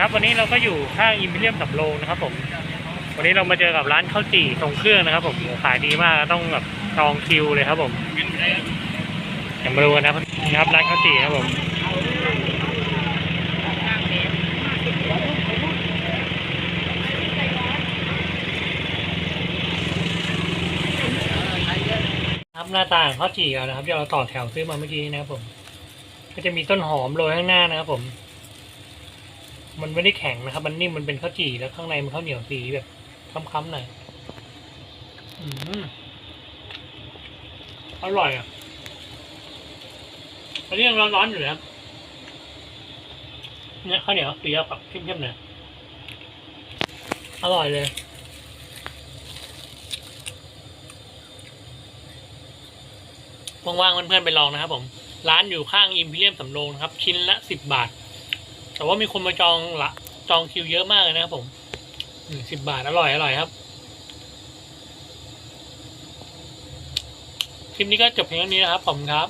ครับวันนี้เราก็อยู่ข้างอิมพีเรียมสับโลงนะครับผมวันนี้เรามาเจอกับร้านข้าวจี่ทรงเครื่องนะครับ ผมขายดีมากต้องแบบจองคิวเลยครับผมอย่ามาดูกันนะครับนี่ครับร้านข้าวจี่ครับผม ครับหน้าตาของข้าวจี่เรานะครับที่เราต่อแถวซื้อมาเมื่อกี้นะครับผม ก็จะมีต้นหอมโรยข้างหน้านะครับผม มันไม่ได้แข็งนะครับ มันนิ่มมันเป็นข้าวจี่แล้วข้างในมันข้าวเหนียวสีแบบค้ำๆหน่อยอืมอร่อยอะอันนี้ยังร้อนๆอยู่นะครับเนี่ยข้าวเหนียวสีแบบเข้มๆหน่อยอร่อยเลย ว่างๆเพื่อนๆไปลองนะครับผม ร้านอยู่ข้างอิมพีเรียมสำโรงนะครับ ชิ้นละสิบบาท แต่ว่ามีคนมาจองละจองคิวเยอะมากเลยนะครับผมสิบบาทอร่อยอร่อยครับคลิปนี้ก็จบเพียงเท่านี้นะครับผมครับ